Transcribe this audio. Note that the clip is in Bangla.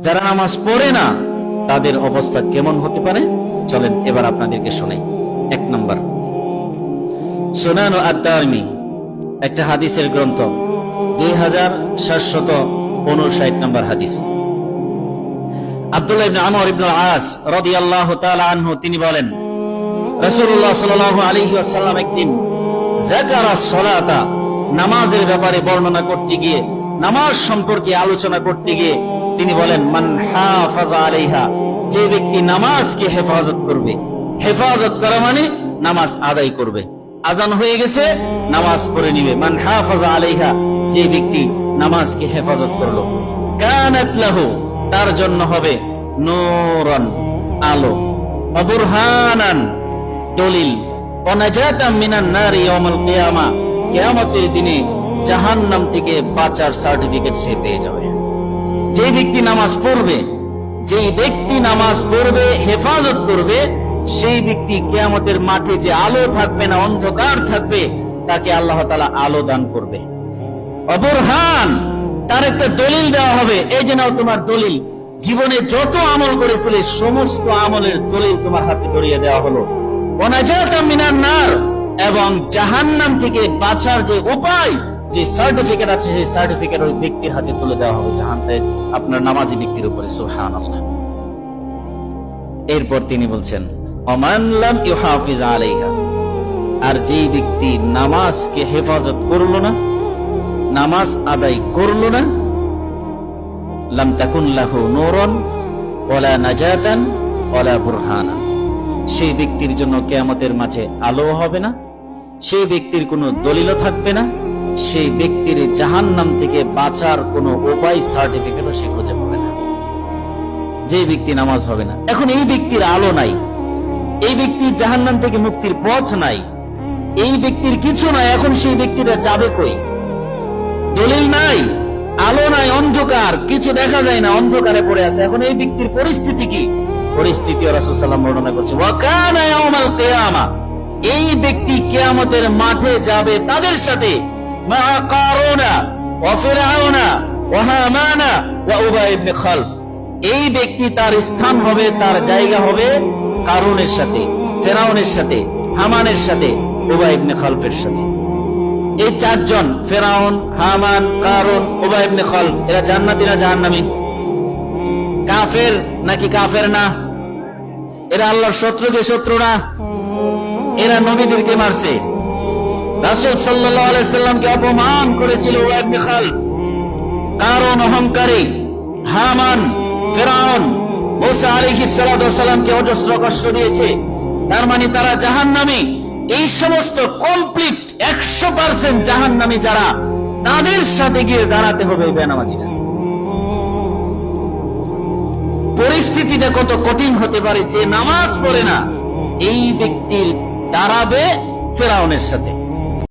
যারা নামাজ পড়ে না, তাদের অবস্থা কেমন হতে পারে? চলেন, এবার আপনাদেরকে শোনাই। এক নম্বর। সোনানো আদামি একটা হাদিসের গ্রন্থ, দুই হাজার সাতশত উনষাট নম্বর হাদিস। আব্দুল্লাহ ইবনে আমর ইবনে আস রাদিয়াল্লাহু তাআলা আনহু, তিনি বলেন, রাসূলুল্লাহ সাল্লাল্লাহু আলাইহি ওয়াসাল্লাম একদিন যাকারা সলাতা, নামাজের ব্যাপারে বর্ণনা করতে গিয়ে, নামাজ সম্পর্কে আলোচনা করতে গিয়ে তিনি বলেন, মান হাফাজা আলাইহা যে ব্যক্তি নামাজকে হেফাজত করবে। হেফাজত করা মানে নামাজ আদায় করবে। আজান হয়ে গেছে, নামাজ পড়ে নিবে। মান হাফাজা আলাইহা যে ব্যক্তি নামাজকে হেফাজত করল। কানাত লাহু তার জন্য হবে নূরান, আলো। অবুরহানান দলিল। অনাজাতাম মিনান নারি ইয়াউমাল কিয়ামা কিয়ামতের দিনে জাহান্নাম থেকে বাঁচার সার্টিফিকেট সে পেয়ে যাবে। যে ব্যক্তি নামাজ পড়বে, যেই ব্যক্তি নামাজ পড়বে, হেফাজত করবে, সেই ব্যক্তি কেয়ামতের মাঠে যে আলো থাকবে না, অন্ধকার থাকবে, তাকে আল্লাহ তালা আলো দান করবে। অবরহান তার একটা দলিল দেওয়া হবে। এই যে নাও তোমার দলিল। জীবনে যত আমল করেছিলে, সমস্ত আমলের দলিল তোমার হাতে ধরিয়ে দেওয়া হলো। অনাজাতাম মিনার নার, এবং জাহান্নাম থেকে বাঁচার যে উপায় যে সার্টিফিকেট আছে, সেই সার্টিফিকেট ওই ব্যক্তির হাতে তুলে দেওয়া হবে জাহান্নামে আপনার নামাজি ব্যক্তির উপরে, সুবহানাল্লাহ। এরপর তিনি বলছেন, অমান লাম ইউহাফিজ আলাইহা আর যেই ব্যক্তি নামাজকে হেফাজত করল না, নামাজ আদায় করল না, লাম তাকুন লাহু নূরন, ওয়ালা নাজাতান, ওয়ালা বুরহানান। সেই ব্যক্তির জন্য কেয়ামতের মাঠে আলো হবে না, সেই ব্যক্তির কোনো দলিলও থাকবে না সেই ব্যক্তির জাহান্নাম থেকে বাঁচার কোনো উপায় সার্টিফিকেটও সে খুঁজে পাবে না। যে ব্যক্তি নামাজ হবে না। এখন এই ব্যক্তির আলো নাই। এই ব্যক্তির জাহান্নাম থেকে মুক্তির পথ নাই। এই ব্যক্তির কিছু নাই। এখন সেই ব্যক্তিটা যাবে কই? দলিল নাই, আলো নাই, অন্ধকার, কিছু দেখা যায় না, অন্ধকারে পড়ে আছে। এখন এই ব্যক্তির পরিস্থিতি কি? পরিস্থিতি বর্ণনা করছে এই ব্যক্তি কিয়ামতের মাঠে যাবে তাদের সাথে। ফিরআউনা ওয়া হামানা ওয়া উবাই ইবনে খালফ। এই ব্যক্তি তার স্থান হবে, তার জায়গা হবে কারুনের সাথে, ফেরাউনের সাথে, হামানের সাথে, উবাই ইবনে খালফের সাথে। এই চারজন, ফেরাউন, হামান, কারুন, উবাই ইবনে খালফ, এরা জান্নাতি না জাহান্নামী? কাফের নাকি কাফের না? এরা আল্লাহর শত্রুকে শত্রু না। এরা নবীদেরকে মারছে। রাসূল সাল্লামকে অপমান করেছিল কারণ অহংকারী, হামান, ফেরাউন অজস্র কষ্ট দিয়েছে। তার মানে তারা জাহান্নামী। এই সমস্ত কমপ্লিট একশো পার্সেন্ট জাহান্নামী যারা, তাদের সাথে গিয়ে দাঁড়াতে হবে বেনামাজিরা। পরিস্থিতিটা কত কঠিন হতে পারে যে নামাজ পড়ে না, এই ব্যক্তির দাঁড়াবে ফেরাউনের সাথে।